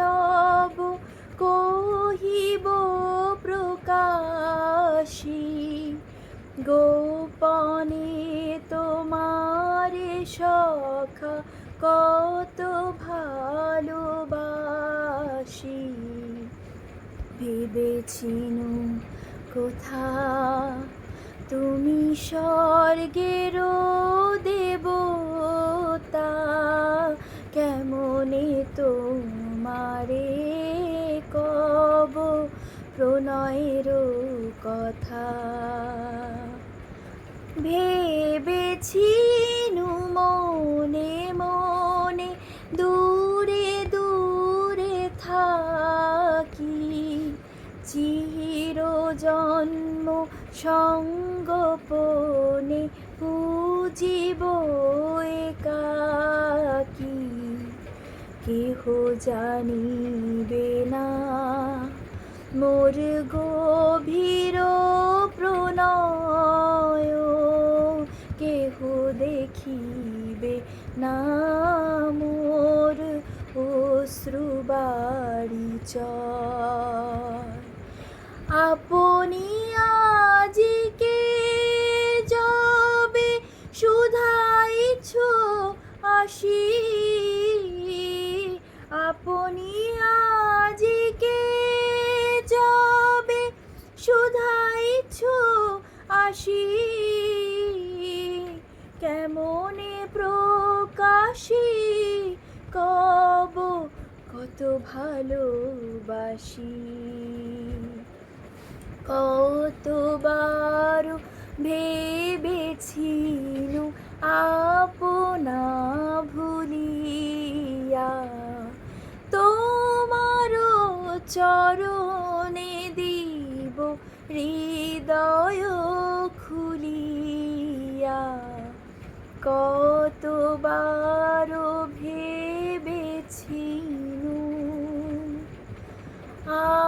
তব কহিব প্রকাশী গোপনে তোমারে সখা কত ভালোবাসি। ভেবেছিনু কোথা তুমি স্বর্গের দেবতা প্রণয়ের কথা। ভেবেছিনু মনে মনে দূরে দূরে থাকি। চির জন্ম সঙ্গোপনে পুজিব একাকি। কেহ জানিবে না মোর গভীর প্রণয়, কেহ দেখিবে না মোর অশ্রুবাড়ি চয় আপনি আজিকে যাবে শুধাইছ আসি, আপনি প্রকাশী কব কত ভালোবাসি। কতবার ভেবেছিনু আপনা ভুলিয়া। তোমার চরণে দিব হৃদয় খুলিয়া। কতবার ভেবেছিনু? আ